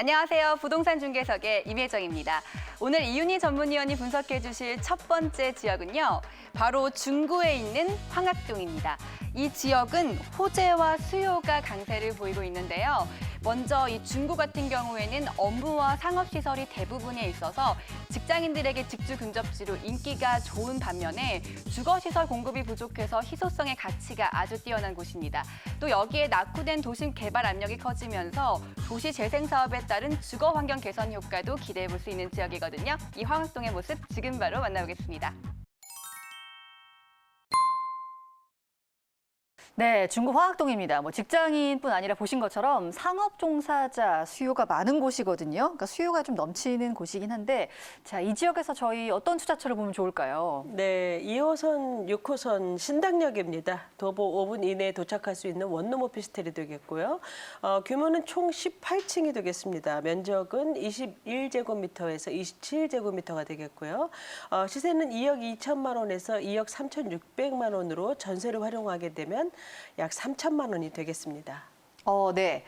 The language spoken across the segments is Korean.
안녕하세요. 부동산 중개석의 임혜정입니다. 오늘 이윤희 전문위원이 분석해 주실 첫 번째 지역은요. 바로 중구에 있는 황학동입니다. 이 지역은 호재와 수요가 강세를 보이고 있는데요. 먼저 이 중구 같은 경우에는 업무와 상업시설이 대부분에 있어서 직장인들에게 직주 근접지로 인기가 좋은 반면에 주거시설 공급이 부족해서 희소성의 가치가 아주 뛰어난 곳입니다. 또 여기에 낙후된 도심 개발 압력이 커지면서 도시 재생 사업에 따른 주거 환경 개선 효과도 기대해 볼 수 있는 지역이거든요. 이 황학동의 모습 지금 바로 만나보겠습니다. 네, 중구 화학동입니다. 뭐 직장인뿐 아니라 보신 것처럼 상업 종사자 수요가 많은 곳이거든요. 그러니까 수요가 좀 넘치는 곳이긴 한데, 자, 이 지역에서 저희 어떤 투자처를 보면 좋을까요? 네, 2호선, 6호선 신당역입니다. 도보 5분 이내에 도착할 수 있는 원룸 오피스텔이 되겠고요. 어, 규모는 총 18층이 되겠습니다. 면적은 21제곱미터에서 27제곱미터가 되겠고요. 어, 시세는 2억 2천만 원에서 2억 3,600만 원으로 전세를 활용하게 되면 약 3천만 원이 되겠습니다. 어, 네.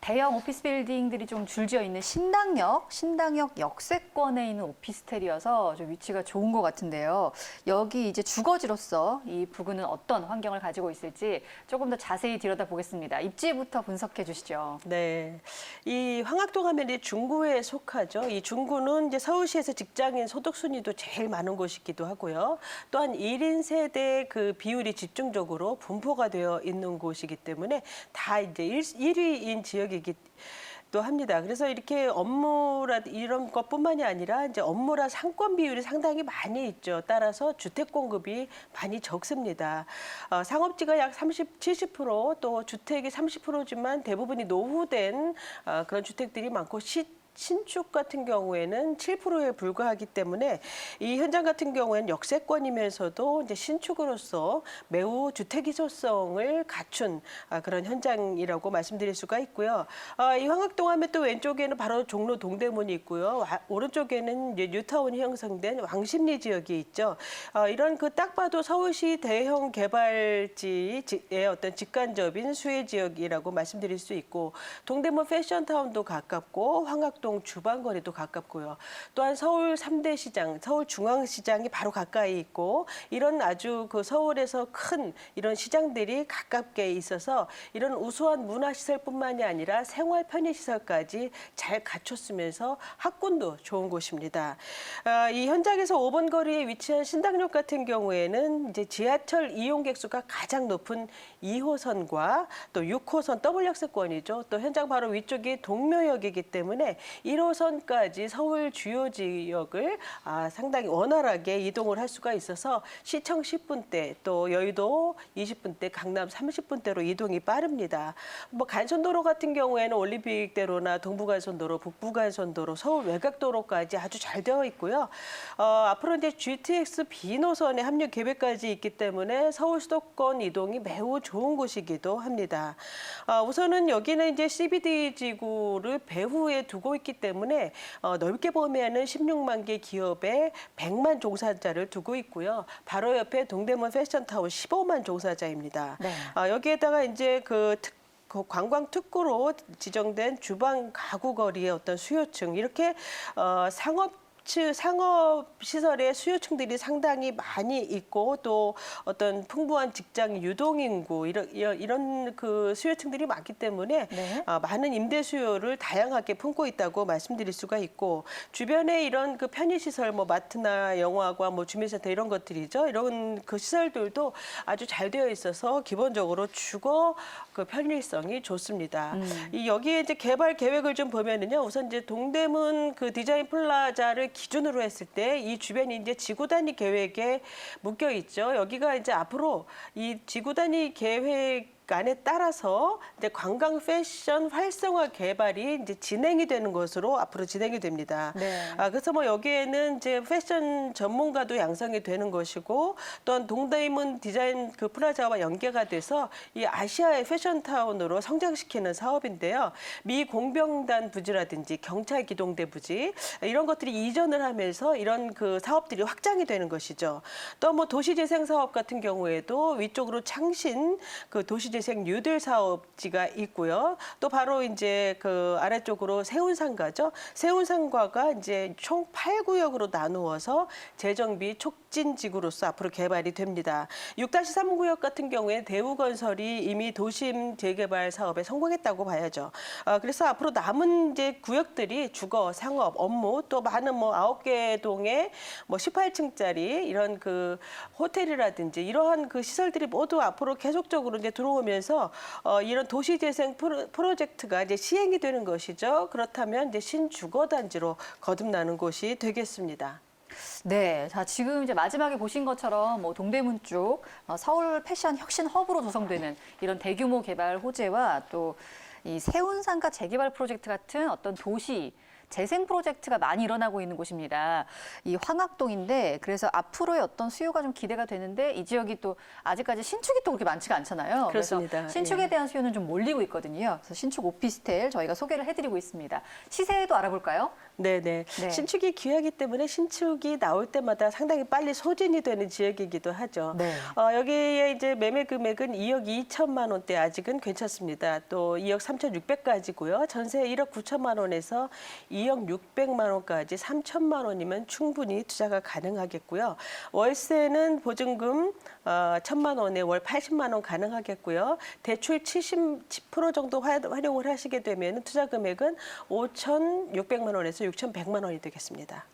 대형 오피스 빌딩들이 좀 줄지어 있는 신당역, 신당역 역세권에 있는 오피스텔이어서 좀 위치가 좋은 것 같은데요. 여기 이제 주거지로서 이 부근은 어떤 환경을 가지고 있을지 조금 더 자세히 들여다보겠습니다. 입지부터 분석해 주시죠. 네. 이 하면 이제 중구에 속하죠. 이 중구는 이제 서울시에서 직장인 소득 순위도 제일 많은 곳이기도 하고요. 또한 1인 세대 그 비율이 집중적으로 분포가 되어 있는 곳이기 때문에 다 이제 1, 1위인 지역 이기 또 합니다. 그래서 이렇게 업무라 이런 것뿐만이 아니라 이제 업무라 상권 비율이 상당히 많이 있죠. 따라서 주택 공급이 많이 적습니다. 어, 상업지가 약 30, 70%또 주택이 30%지만 대부분이 노후된 어, 그런 주택들이 많고 시 신축 같은 경우에는 7%에 불과하기 때문에 이 현장 같은 경우에는 역세권이면서도 이제 신축으로서 매우 주택 희소성을 갖춘 아, 그런 현장이라고 말씀드릴 수가 있고요. 아, 이 황학동 하면 또 왼쪽에는 바로 종로 동대문이 있고요. 와- 오른쪽에는 이제 뉴타운이 형성된 왕십리 지역이 있죠. 아, 이런 그 딱 봐도 서울시 대형 개발지의 어떤 직간접인 수혜 지역이라고 말씀드릴 수 있고 동대문 패션타운도 가깝고 황학 동 주방거리도 가깝고요. 또한 서울 삼 대 시장, 서울 중앙시장이 바로 가까이 있고 이런 아주 그 서울에서 큰 이런 시장들이 가깝게 있어서 이런 우수한 문화시설뿐만이 아니라 생활 편의시설까지 잘 갖췄으면서 학군도 좋은 곳입니다. 아, 이 현장에서 5번 거리에 위치한 신당역 같은 경우에는 이제 지하철 이용객 수가 가장 높은 2호선과 또 6호선 더블 역세권이죠. 또 현장 바로 위쪽이 동묘역이기 때문에 1호선까지 서울 주요 지역을 아, 상당히 원활하게 이동을 할 수가 있어서 시청 10분대 또 여의도 20분대 강남 30분대로 이동이 빠릅니다. 뭐 간선도로 같은 경우에는 올림픽대로나 동부간선도로, 북부간선도로, 서울 외곽도로까지 아주 잘 되어 있고요. 어, 앞으로 이제 GTX B 노선의 합류 계획까지 있기 때문에 서울 수도권 이동이 매우 좋은 곳이기도 합니다. 어, 우선은 여기는 이제 CBD 지구를 배후에 두고 있기 때문에 어, 넓게 보면은 16만 개 기업에 100만 종사자를 두고 있고요. 바로 옆에 동대문 패션타운 15만 종사자입니다. 네. 아, 여기에다가 이제 그 특, 그 관광 특구로 지정된 주방 가구 거리의 어떤 수요층 이렇게 어, 상업 치- 상업 시설의 수요층들이 상당히 많이 있고 또 어떤 풍부한 직장 유동 인구 이런 이런- 그 수요층들이 많기 때문에 네. 아, 많은 임대 수요를 다양하게 품고 있다고 말씀드릴 수가 있고 주변에 이런 그 편의 시설 뭐 마트나 영화관 뭐 주민센터 이런 것들이죠 이런 그 시설들도 아주 잘 되어 있어서 기본적으로 주거 그 편의성이 좋습니다. 이 여기에 이제 개발 계획을 좀 보면은요 우선 이제 동대문 그 디자인 플라자를 기준으로 했을 때 이 주변이 이제 지구 단위 계획에 묶여 있죠. 여기가 이제 앞으로 이 지구 단위 계획 안에 따라서 이제 관광 패션 활성화 개발이 이제 진행이 되는 것으로 앞으로 진행이 됩니다. 네. 아, 그래서 뭐 여기에는 이제 패션 전문가도 양성이 되는 것이고 또한 동대문 디자인 그 프라자와 연계가 돼서 이 아시아의 패션 타운으로 성장시키는 사업인데요. 미 공병단 부지라든지 경찰 기동대 부지 이런 것들이 이전을 하면서 이런 그 사업들이 확장이 되는 것이죠. 또 뭐 도시재생 사업 같은 경우에도 위쪽으로 창신 그 도시재생 도시 재생 뉴딜 사업지가 있고요. 또 바로 이제 그 아래쪽으로 세운상가죠. 세운상가가 이제 총 8구역으로 나누어서 재정비 촉진 지구로서 앞으로 개발이 됩니다. 6-3 구역 같은 경우에 대우건설이 이미 도심 재개발 사업에 성공했다고 봐야죠. 어, 그래서 앞으로 남은 이제 구역들이 주거, 상업, 업무 또 많은 뭐 아홉 개 동의 뭐 18층짜리 이런 그 호텔이라든지 이러한 그 시설들이 모두 앞으로 계속적으로 이제 들어오면 서 어, 이런 도시재생 프로, 프로젝트가 이제 시행이 되는 것이죠. 그렇다면 이제 신주거 단지로 거듭나는 곳이 되겠습니다. 네, 자 지금 이제 마지막에 보신 것처럼 뭐 동대문 쪽 어, 서울 패션 혁신 허브로 조성되는 이런 대규모 개발 호재와 또 이 세운상가 재개발 프로젝트 같은 어떤 도시 재생 프로젝트가 많이 일어나고 있는 곳입니다. 이 황학동인데 그래서 앞으로의 어떤 수요가 좀 기대가 되는데 이 지역이 또 아직까지 신축이 또 그렇게 많지가 않잖아요. 그렇습니다. 그래서 신축에 예. 대한 수요는 좀 몰리고 있거든요. 그래서 신축 오피스텔 저희가 소개를 해드리고 있습니다. 시세도 알아볼까요? 네네. 네. 신축이 귀하기 때문에 신축이 나올 때마다 상당히 빨리 소진이 되는 지역이기도 하죠. 네. 어, 여기에 이제 매매 금액은 2억 2천만 원대 아직은 괜찮습니다. 또 2억 3,600까지고요. 전세 1억 9천만 원에서 2억 600만 원까지 3천만 원이면 충분히 투자가 가능하겠고요. 월세는 보증금 어, 1천만 원에 월 80만 원 가능하겠고요. 대출 70, 10% 정도 화- 활용을 하시게 되면 투자 금액은 5,600만 원에서 6,100만 원이 되겠습니다.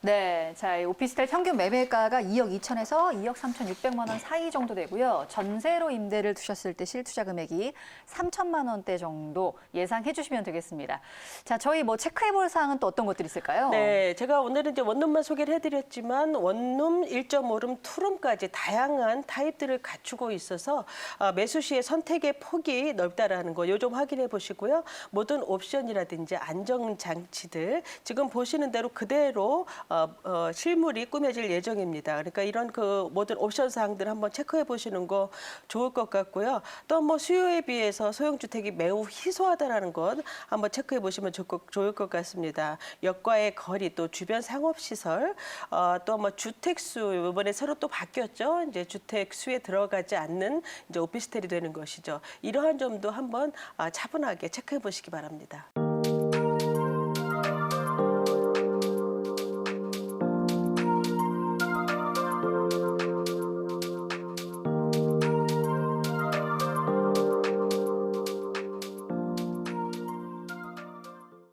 네, 자, 이 오피스텔 평균 매매가가 2억 2천에서 2억 3,600만 원 사이 정도 되고요. 전세로 임대를 두셨을 때 실투자 금액이 3천만 원대 정도 예상해 주시면 되겠습니다. 자, 저희 뭐 체크해 볼 사항은 또 어떤 것들이 있을까요? 네, 제가 오늘은 이제 원룸만 소개를 해드렸지만 원룸 1.5룸, 투룸까지 다양한 타입들을 갖추고 있어서 어, 매수 시에 선택의 폭이 넓다라는 거 요 좀 확인해 보시고요. 모든 옵션이라든지 안정 장치들 지금 보시는 대로 그대로 어, 어, 실물이 꾸며질 예정입니다. 그러니까 이런 그 모든 옵션 사항들 한번 체크해 보시는 거 좋을 것 같고요. 또 뭐 수요에 비해서 소형 주택이 매우 희소하다라는 것 한번 체크해 보시면 좋, 좋을 것 같습니다. 역과의 거리 또 주변 상업 시설 어, 또뭐 주택 수 이번에 새로 또 바뀌었죠. 이제 주택 수에 들어가지 않는 이제 오피스텔이 되는 것이죠. 이러한 점도 한번 아, 차분하게 체크해 보시기 바랍니다.